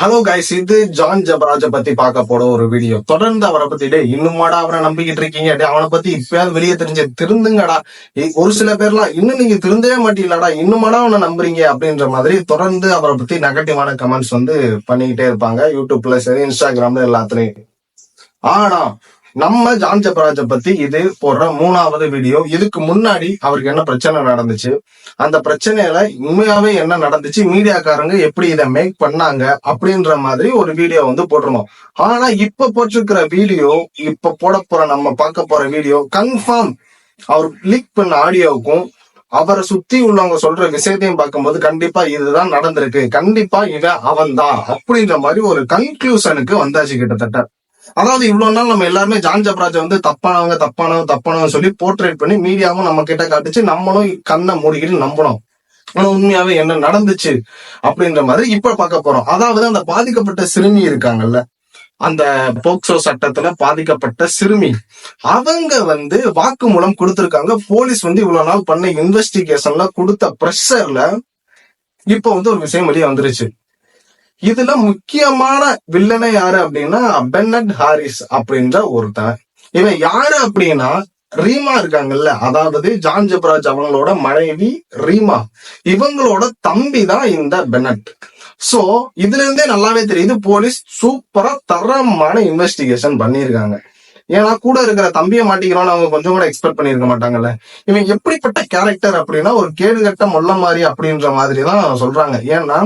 Hello guys இது John ஜபராஜ பத்தி பார்க்க போற ஒரு வீடியோ தொடர்ந்து அவரை பத்தி டே இன்னுமாடா அவரை நம்பிக்கிட்டு இருக்கீங்க? டே அவனை பத்தி இப்பயாவது வெளியே தெரிஞ்சு திருந்துங்கடா. ஒரு சில பேர்லாம் இன்னும் நீங்க திருந்தவே மாட்டீங்களாடா இன்னுமாடா அவனை நம்புறீங்க? அப்படின்ற மாதிரி தொடர்ந்து அவரை பத்தி நெகட்டிவான கமெண்ட்ஸ் வந்து பண்ணிக்கிட்டே இருப்பாங்க. யூடியூப்ல சரி இன்ஸ்டாகிராம்ல எல்லாத்துலயும். ஆனா நம்ம ஜான் ஜபராஜ பத்தி இது போடுற மூணாவது வீடியோ இதுக்கு முன்னாடி அவருக்கு என்ன பிரச்சனை நடந்துச்சு? அந்த பிரச்சனையில உண்மையாவே என்ன நடந்துச்சு? மீடியாக்காரங்க எப்படி இதை மேக் பண்ணாங்க? அப்படின்ற மாதிரி ஒரு வீடியோ வந்து போட்டிருந்தோம். ஆனா இப்ப போட்டிருக்கிற வீடியோ இப்ப போட போற நம்ம பார்க்க போற வீடியோ கன்ஃபார்ம் அவர் லீக் பண்ண ஆடியோவுக்கும் அவரை சுத்தி உள்ளவங்க சொல்ற விஷயத்தையும் பார்க்கும்போது கண்டிப்பா இதுதான் நடந்திருக்கு. கண்டிப்பா இவன் அவன்தான் அப்படின்ற மாதிரி ஒரு கன்க்ளூஷனுக்கு வந்தாச்சு கிட்டத்தட்ட. அதாவது இவ்வளவு நாள் நம்ம எல்லாருமே ஜான் ஜப்ராஜ் வந்து தப்பானவங்க தப்பானவங்க தப்பானவங்க சொல்லி போர்ட்ரேட் பண்ணி மீடியாவும் நம்ம கிட்ட காட்டுச்சு. நம்மளும் கண்ணை மூடிக்கிட்டு நம்பணும். ஆனா உண்மையாவே என்ன நடந்துச்சு அப்படின்ற மாதிரி இப்ப பார்க்க போறோம். அதாவது அந்த பாதிக்கப்பட்ட சிறுமி இருக்காங்கல்ல அந்த போக்சோ சட்டத்துல பாதிக்கப்பட்ட சிறுமி அவங்க வந்து வாக்குமூலம் கொடுத்திருக்காங்க. போலீஸ் வந்து இவ்வளவு நாள் பண்ண இன்வெஸ்டிகேஷன்ல கொடுத்த ப்ரெஷர்ல இப்ப வந்து ஒரு விஷயம் வெளியே வந்துருச்சு. இதுல முக்கியமான வில்லனை யாரு அப்படின்னா பென்னட் ஹாரிஸ் அப்படின்ற ஒருத்தன். இவன் யாரு அப்படின்னா ரீமா இருக்காங்கல்ல அதாவது ஜான் ஜப்ராஜ் அவங்களோட மனைவி ரீமா. இவங்களோட தம்பி தான் இந்த பென்னட் சோ இதுல இருந்தே நல்லாவே தெரியுது போலீஸ் சூப்பரா தரமான இன்வெஸ்டிகேஷன் பண்ணியிருக்காங்க. ஏன்னா கூட இருக்கிற தம்பியை மாட்டிக்கிறோம்னு அவங்க கொஞ்சம் கூட எக்ஸ்பெக்ட் பண்ணியிருக்க மாட்டாங்கல்ல. இவன் எப்படிப்பட்ட கேரக்டர் அப்படின்னா ஒரு கேடுகட்ட மொல்ல மாதிரி அப்படின்ற மாதிரி தான் சொல்றாங்க. ஏன்னா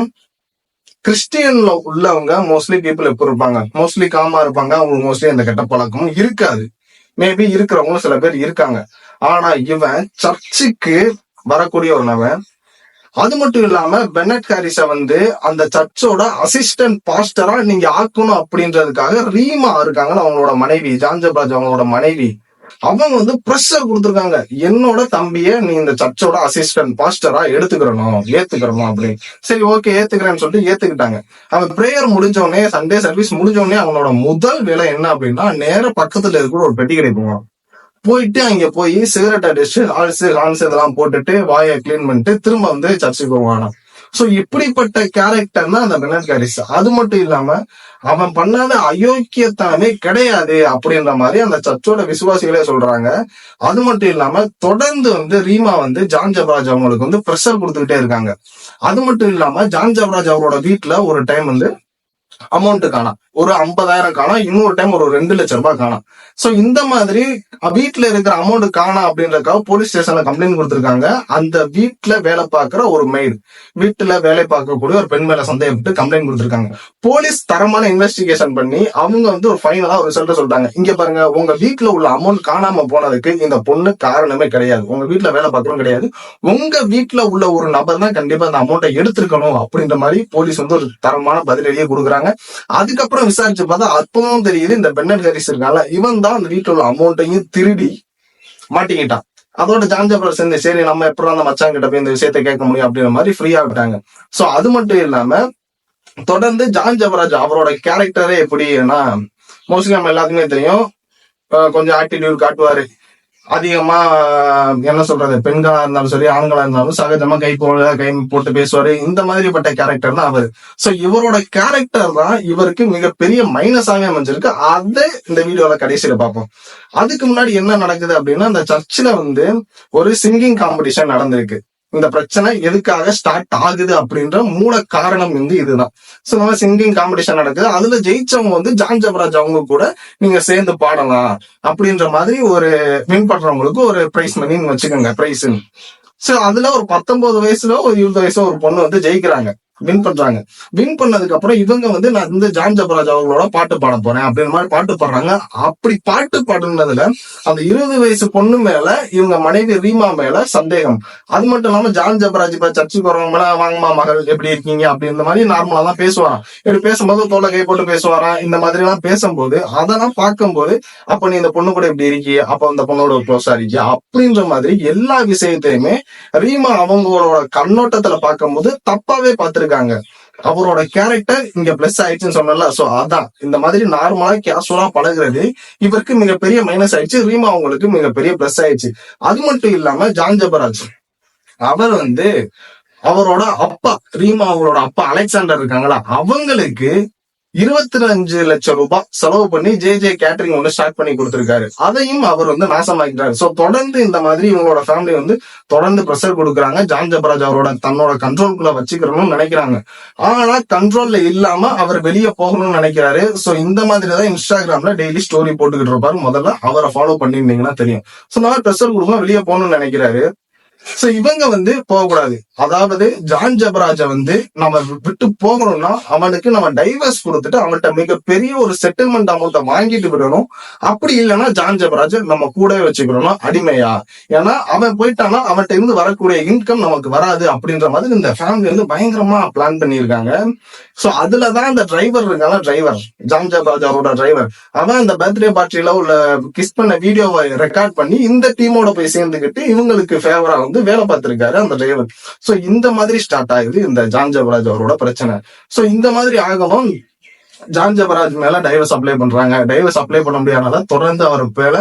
கிறிஸ்டியன்ல உள்ளவங்க மோஸ்ட்லி பீப்புள் எப்படி இருப்பாங்க? மோஸ்ட்லி காமா இருப்பாங்க. அவங்களுக்கு மோஸ்ட்லி அந்த கெட்ட பழக்கமும் இருக்காது. மேபி இருக்கிறவங்க சில பேர் இருக்காங்க. ஆனா இவன் சர்ச்சுக்கு வரக்கூடிய ஒரு நவன் அது மட்டும் இல்லாம பெனட் ஹாரிஸ வந்து அந்த சர்ச்சோட அசிஸ்டன்ட் பாஸ்டரா நீங்க ஆக்கணும் அப்படின்றதுக்காக ரீமா இருக்காங்கன்னு அவங்களோட மனைவி ஜான்ஜபாஜ் அவங்களோட மனைவி. அவங்க வந்து ப்ரெஷர் கொடுத்துருக்காங்க. என்னோட தம்பிய நீ இந்த சர்ச்சோட அசிஸ்டன்ட் பாஸ்டரா எடுத்துக்கிறணும் ஏத்துக்கிறணும் அப்படின்னு சரி ஓகே ஏத்துக்கிறேன்னு சொல்லிட்டு ஏத்துக்கிட்டாங்க. அவன் பிரேயர் முடிஞ்ச உடனே சண்டே சர்வீஸ் முடிஞ்ச உடனே அவனோட முதல் வேலை என்ன அப்படின்னா நேர பக்கத்துல இருக்கிற ஒரு பெட்டி கடை போவான் போயிட்டு அங்க போய் சிகரெட் அடிச்சு ஹால்ஸ் ஹான்ஸ் இதெல்லாம் போட்டுட்டு வாயை கிளீன் பண்ணிட்டு திரும்ப வந்து சர்ச்சுக்கு போவானா சோ இப்படிப்பட்ட கேரக்டர் தான் அந்த மிலன் காரிஸ் அது மட்டும் இல்லாம அவன் பண்ணாத அயோக்கியத்தனமே கிடையாது அப்படின்ற மாதிரி அந்த சர்ச்சோட விசுவாசிகளே சொல்றாங்க. அது மட்டும் இல்லாம தொடர்ந்து வந்து ரீமா வந்து ஜான் ஜபராஜ் அவங்களுக்கு வந்து ப்ரெஷர் கொடுத்துக்கிட்டே இருக்காங்க. அது மட்டும் இல்லாம ஜான் ஜபராஜ் அவரோட வீட்டுல ஒரு டைம் வந்து அமௌண்ட் காணும். ஒரு ஐம்பதாயிரம் காணும் இன்னொரு டைம் ஒரு ரெண்டு லட்சம் ரூபாய் காணும். சோ இந்த மாதிரி வீட்டுல இருக்கிற அமௌண்ட் காணாம் அப்படின்றதுக்காக போலீஸ் ஸ்டேஷன்ல கம்ப்ளைண்ட் கொடுத்திருக்காங்க. அந்த வீட்டுல வேலை பார்க்கிற ஒரு மெய்டு வீட்டுல வேலை பார்க்கக்கூடிய ஒரு பெண் மேல சந்தேகப்பட்டு கம்ப்ளைண்ட் கொடுத்திருக்காங்க. போலீஸ் தரமான இன்வெஸ்டிகேஷன் பண்ணி அவங்க வந்து ஒரு ஃபைனலா ஒரு ரிசல்ட் சொல்றாங்க இங்க பாருங்க உங்க வீட்டுல உள்ள அமௌண்ட் காணாம போனதுக்கு இந்த பொண்ணு காரணமே கிடையாது. உங்க வீட்டுல வேலை பார்க்கறோம் கிடையாது. உங்க வீட்டுல உள்ள ஒரு நபர் தான் கண்டிப்பா அந்த அமௌண்ட்டை எடுத்திருக்கணும் அப்படின்ற மாதிரி போலீஸ் வந்து ஒரு தரமான பதிலடியே கொடுக்குறாங்க. அதுக்கப்புறம் விசாரிச்சு பார்த்தா அப்பவும் தெரியுது இந்த பென்னட் ஹாரிஸ் இருக்கான்ல இவன் தான் அந்த வீட்டில் உள்ள அமௌண்ட்டையும் திருடி மாட்டிக்கிட்டான். அதோட ஜான்ஜபுரம் சேர்ந்து சரி நம்ம எப்படி அந்த மச்சான் கிட்ட போய் இந்த விஷயத்த கேட்க முடியும் அப்படின்ற மாதிரி ஃப்ரீயா விட்டாங்க. சோ அது மட்டும் இல்லாம தொடர்ந்து ஜான் ஜபராஜ் அவரோட கேரக்டரே எப்படின்னா மோஸ்ட்லி நம்ம எல்லாத்துக்குமே தெரியும். கொஞ்சம் ஆட்டிடியூட் காட்டுவாரு. அதிகமா என்ன சொல்றது பெண்களா இருந்தாலும் சரி ஆண்களா இருந்தாலும் சகஜமா கை போட கை போட்டு பேசுவாரு. இந்த மாதிரிப்பட்ட கேரக்டர் தான் அவர். சோ இவரோட கேரக்டர் தான் இவருக்கு மிகப்பெரிய மைனஸாவே அமைஞ்சிருக்கு. அதை இந்த வீடியோல கடைசியில பார்ப்போம். அதுக்கு முன்னாடி என்ன நடக்குது அப்படின்னா அந்த சர்ச்சில் வந்து ஒரு சிங்கிங் காம்படிஷன் நடந்திருக்கு. இந்த பிரச்சனை எதுக்காக ஸ்டார்ட் ஆகுது அப்படின்ற மூல காரணம் வந்து இதுதான். சோ நம்ம சிங்கிங் காம்படிஷன் நடக்குது. அதுல ஜெயிச்சவங்க வந்து ஜான் ஜபராஜ் அவங்க கூட நீங்க சேர்ந்து பாடலாம் அப்படின்ற மாதிரி ஒரு வின் பண்றவங்களுக்கு ஒரு பிரைஸ் மணின்னு வச்சுக்கோங்க பிரைஸ் சோ அதுல ஒரு பத்தொன்பது வயசுல ஒரு இருபது வயசுல ஒரு பொண்ணு வந்து ஜெயிக்கிறாங்க. வின் பண்றாங்க. வின் பண்ணதுக்கு அப்புறம் இவங்க வந்து நான் வந்து ஜான் ஜபராஜ் அவங்களோட பாட்டு பாட போறேன் அப்படின்ற மாதிரி பாட்டு பாடுறாங்க. அப்படி பாட்டு பாடுனதுல அந்த இருபது வயசு பொண்ணு மேல இவங்க மனைவி ரீமா மேல சந்தேகம். அது மட்டும் இல்லாம ஜான் ஜபராஜ் இப்ப சர்ச்சுக்கு வரவங்க மேல வாங்கம்மா மகள் எப்படி இருக்கீங்க? அப்படின்ற மாதிரி நார்மலா தான் பேசுவாராம். இப்படி பேசும்போது தோலை கை போட்டு பேசுவாராம். இந்த மாதிரி எல்லாம் பேசும்போது அதெல்லாம் பார்க்கும்போது அப்ப நீ இந்த பொண்ணு கூட இப்படி இருக்கிய? அப்ப அந்த பொண்ணோட க்ளோஸா இருக்கிய? அப்படின்ற மாதிரி எல்லா விஷயத்தையுமே ரீமா அவங்களோட கண்ணோட்டத்துல பார்க்கும்போது தப்பாவே பார்த்திருக்காங்க. அவரோட கேரக்டர் இங்க பிளஸ் ஆயிடுச்சுன்னு சொன்னல சோ அதான். இந்த மாதிரி நார்மலா கேஷுவலா பழகுறது இவருக்கு மிகப்பெரிய மைனஸ் ஆயிடுச்சு. ரீமா அவங்களுக்கு மிகப்பெரிய பிளஸ் ஆயிடுச்சு. அது மட்டும் இல்லாம ஜான் ஜபராஜ். அவர் வந்து அவரோட அப்பா ரீமா அவங்களோட அப்பா அலெக்சாண்டர் இருக்காங்களா? அவங்களுக்கு இருபத்தி அஞ்சு லட்சம் ரூபாய் செலவு பண்ணி ஜே ஜே கேட்டரிங் ஒன்று ஸ்டார்ட் பண்ணி கொடுத்திருக்காரு. அதையும் அவர் வந்து நாசமாக்கிட்டாரு. ஸோ தொடர்ந்து இந்த மாதிரி இவங்களோட ஃபேமிலி வந்து தொடர்ந்து ப்ரெஷர் கொடுக்குறாங்க. ஜான் ஜபராஜ் அவரோட தன்னோட கண்ட்ரோல்குள்ள வச்சுக்கணும்னு நினைக்கிறாங்க. ஆனா கண்ட்ரோல்ல இல்லாம அவர் வெளியே போகணும்னு நினைக்கிறாரு. சோ இந்த மாதிரி தான் இன்ஸ்டாகிராம்ல டெய்லி ஸ்டோரி போட்டுக்கிட்டு இருப்பாரு. முதல்ல அவரை ஃபாலோ பண்ணிருந்தீங்கன்னா தெரியும். ஸோ நான் ப்ரெஷர் கொடுக்கும் வெளியே போகணும்னு நினைக்கிறாரு. சோ இவங்க வந்து போகக்கூடாது. அதாவது ஜான் ஜபராஜ வந்து நம்ம விட்டு போகணும்னா அவனுக்கு நம்ம டைவர்ஸ் கொடுத்துட்டு அவன்கிட்ட மிகப்பெரிய ஒரு செட்டில்மெண்ட் அமௌண்ட்டை வாங்கிட்டு விடணும். அப்படி இல்லைன்னா ஜான் ஜபராஜ நம்ம கூடவே வச்சுக்கணும்னா அடிமையா? ஏன்னா அவன் போயிட்டானா அவன்கிட்ட இருந்து வரக்கூடிய இன்கம் நமக்கு வராது அப்படின்ற மாதிரி இந்த ஃபேமிலி வந்து பயங்கரமா பிளான் பண்ணியிருக்காங்க. சோ அதுலதான் இந்த டிரைவர் இருக்காங்க. டிரைவர் ஜான் ஜபராஜாவோட டிரைவர் அவன் இந்த பர்த்டே பார்ட்டியில உள்ள கிஸ் பண்ண வீடியோவை ரெக்கார்ட் பண்ணி இந்த டீமோட போய் சேர்ந்துக்கிட்டு இவங்களுக்கு ஃபேவரா வந்து வேலை பார்த்திருக்காரு அந்த டிரைவர் சோ இந்த மாதிரி ஸ்டார்ட் ஆகுது இந்த ஜான்ஜபராஜ் அவரோட பிரச்சனை. சோ இந்த மாதிரி ஆகவும் ஜான் ஜபராஜ் மேல டைவர்ஸ் அப்ளை பண்றாங்க. டைவர்ஸ் அப்ளை பண்ண முடியாதனால தொடர்ந்து அவர் மேல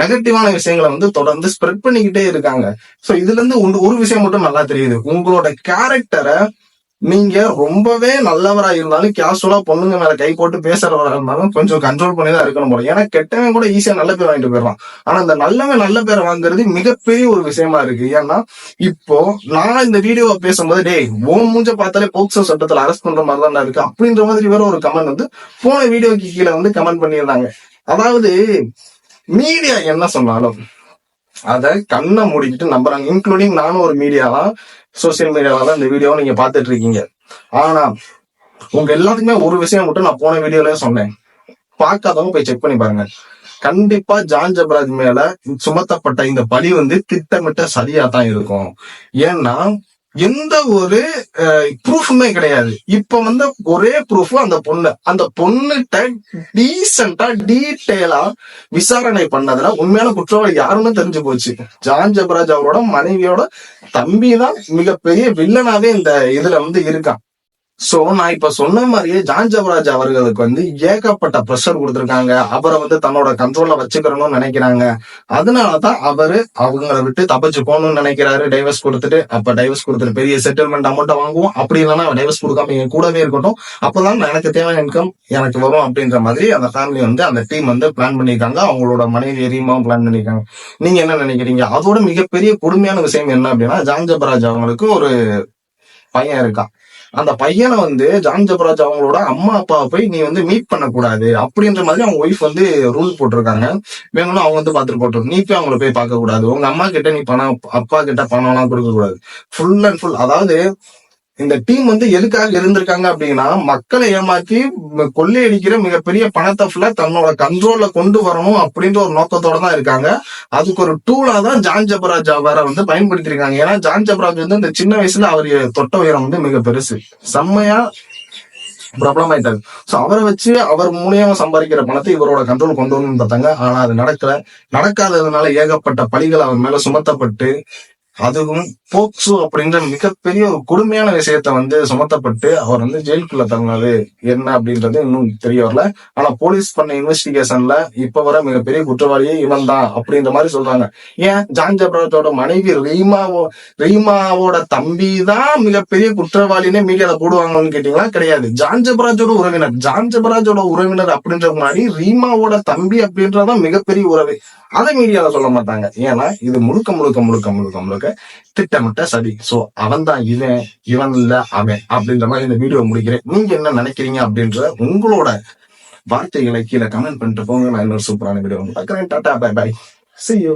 நெகட்டிவான விஷயங்களை வந்து தொடர்ந்து ஸ்ப்ரெட் பண்ணிக்கிட்டே இருக்காங்க. சோ இதுல இருந்து ஒரு விஷயம் மட்டும் நல்லா தெரியுது. உங்களோட கேரக்டரை நீங்க ரொம்பவே நல்லவரா இருந்தாலும் கேஷுவலா பொண்ணுங்க மேல கை போட்டு பேசுறவரா இருந்தாலும் கொஞ்சம் கண்ட்ரோல் பண்ணி தான் இருக்கணும் போல. ஏன்னா கெட்டவன் கூட ஈஸியா நல்ல பேர் வாங்கிட்டு போயிடலாம் ஆனா அந்த நல்லவன் நல்ல பேரை வாங்குறது மிகப்பெரிய ஒரு விஷயமா இருக்கு. ஏன்னா இப்போ நான் இந்த வீடியோவை பேசும்போது டேய் ஓ மூஞ்ச பார்த்தாலே போக்சோ சட்டத்துல அரெஸ்ட் பண்ற மாதிரி தான் இருக்கு. அப்படின்ற மாதிரி வேற ஒரு கமெண்ட் வந்து போன வீடியோக்கு கீழே வந்து கமெண்ட் பண்ணியிருந்தாங்க. அதாவது மீடியா என்ன சொன்னாலும் அத கண்ணை மூடிக்கிட்டு நம்புறாங்க இன்க்ளூடிங் நானும் ஒரு மீடியாவா சோசியல் மீடியாவால தான் இந்த வீடியோவை நீங்க பாத்துட்டு இருக்கீங்க. ஆனா உங்க எல்லாத்துக்குமே ஒரு விஷயம் மட்டும் நான் போன வீடியோலயே சொன்னேன். பார்க்காதவங்க போய் செக் பண்ணி பாருங்க. கண்டிப்பா ஜான் ஜபராஜ் மேல சுமத்தப்பட்ட இந்த பழி வந்து திட்டமிட்ட சரியா தான் இருக்கும். ஏன்னா எந்த ஒரு ப்ரூஃபுமே கிடையாது. இப்ப வந்து ஒரே ப்ரூஃப் அந்த பொண்ணு. அந்த பொண்ணுகிட்ட டீசெண்டா டீட்டெயிலா விசாரணை பண்ணதுல உண்மையான குற்றவாளி யாருன்னு தெரிஞ்சு போச்சு. ஜான் ஜபராஜ் அவரோட மனைவியோட தம்பி தான் மிகப்பெரிய வில்லனாவே இந்த இதுல வந்து இருக்கான். சோ நான் இப்ப சொன்ன மாதிரியே ஜான் ஜபராஜ் அவர்களுக்கு வந்து ஏகப்பட்ட ப்ரெஷர் கொடுத்துருக்காங்க. அவரை வந்து தன்னோட கண்ட்ரோல்ல வச்சுக்கிறணும்னு நினைக்கிறாங்க. அதனாலதான் அவரு அவங்கள விட்டு தப்பிச்சு போகணும்னு நினைக்கிறாரு. டைவர்ஸ் கொடுத்துட்டு அப்ப டைவர்ஸ் கொடுத்துட்டு பெரிய செட்டில்மெண்ட் அமௌண்ட் வாங்குவோம். அப்படி இல்லைன்னா டைவர்ஸ் கொடுக்காம என் கூடவே இருக்கட்டும். அப்பதான் எனக்கு தேவையான இன்கம் எனக்கு வரும் அப்படின்ற மாதிரி அந்த ஃபேமிலி வந்து அந்த டீம் வந்து பிளான் பண்ணிருக்காங்க அவங்களோட மனைவி எரியுமாவும் பிளான் பண்ணிருக்காங்க நீங்க என்ன நினைக்கிறீங்க? அதோட மிகப்பெரிய கொடுமையான விஷயம் என்ன அப்படின்னா ஜான் ஜபராஜ் அவங்களுக்கு ஒரு பையன் இருக்கான். அந்த பையனை வந்து ஜான் ஜபராஜ் அவங்களோட அம்மா அப்பாவை போய் நீ வந்து மீட் பண்ணக்கூடாது. அப்படின்ற மாதிரி அவங்க ஒய்ஃப் வந்து ரூல் போட்டிருக்காங்க. வேணும்னா அவங்க வந்து பாத்துட்டு போட்டோம் நீ போய் அவங்கள போய் பார்க்க கூடாது உங்க அம்மா கிட்ட நீ பணம் அப்பா கிட்ட பணம் எல்லாம் கொடுக்க கூடாது ஃபுல் அண்ட் ஃபுல் அதாவது இந்த டீம் வந்து எதுக்காக இருந்திருக்காங்க அப்படின்னா மக்களை ஏமாத்தி கொள்ளையடிக்கிற மிகப்பெரிய பணத்தை ஃபுல்லா தன்னோட கண்ட்ரோல்ல கொண்டு வரணும் அப்படின்ற ஒரு நோக்கத்தோட தான் இருக்காங்க. அதுக்கு ஒரு டூலா தான் ஜான் ஜபராஜ் அவரை வந்து பயன்படுத்திருக்காங்க ஏன்னா ஜான் ஜபராஜ் வந்து இந்த சின்ன வயசுல அவர் தொட்ட உயரம் வந்து மிக பெருசு. செம்மையா ப்ராப்ளம் ஆயிட்டாரு. சோ அவரை வச்சு அவர் மூலியமா சம்பாதிக்கிற பணத்தை இவரோட கண்ட்ரோல் கொண்டு வரணும்னு பார்த்தாங்க. ஆனா அது நடக்கல. நடக்காததுனால ஏகப்பட்ட பழிகள் அவர் மேல சுமத்தப்பட்டு அதுவும் போக்சோ அப்படின்ற மிகப்பெரிய ஒரு கொடுமையான விஷயத்த வந்து சுமத்தப்பட்டு அவர் வந்து ஜெயிலுக்குள்ள தங்கினது என்ன அப்படின்றது இன்னும் தெரிய வரல. ஆனா போலீஸ் பண்ண இன்வெஸ்டிகேஷன்ல இப்ப வர மிகப்பெரிய குற்றவாளியே இவன் தான் அப்படின்ற மாதிரி சொல்றாங்க. ஏன்? ஜான் ஜபராஜோட மனைவி ரீமாவோ ரீமாவோட தம்பி தான் மிகப்பெரிய குற்றவாளினே மீடியால போடுவாங்கன்னு கேட்டீங்களா? கிடையாது. ஜான் உறவினர் ஜான் ஜப்ராஜோட உறவினர் அப்படின்ற முன்னாடி ரீமாவோட தம்பி அப்படின்றதான் மிகப்பெரிய உறவு. அதை மீடியால சொல்ல மாட்டாங்க. ஏன்னா இது முழுக்க முழுக்க முழுக்க முழுக்க முழுக்க திட்டமிட்ட சதி. சோ அவன் தான் இவன் இவன் இல்ல அவன் அப்படின்ற மாதிரி இந்த வீடியோ முடிக்கிறேன். நீங்க என்ன நினைக்கிறீங்க அப்படின்ற உங்களோட வார்த்தைகளை கீழே கமெண்ட் பண்ணிட்டு போங்க. நான் இன்னொரு சூப்பரான வீடியோ பார்க்குறேன். Tata bye bye see you.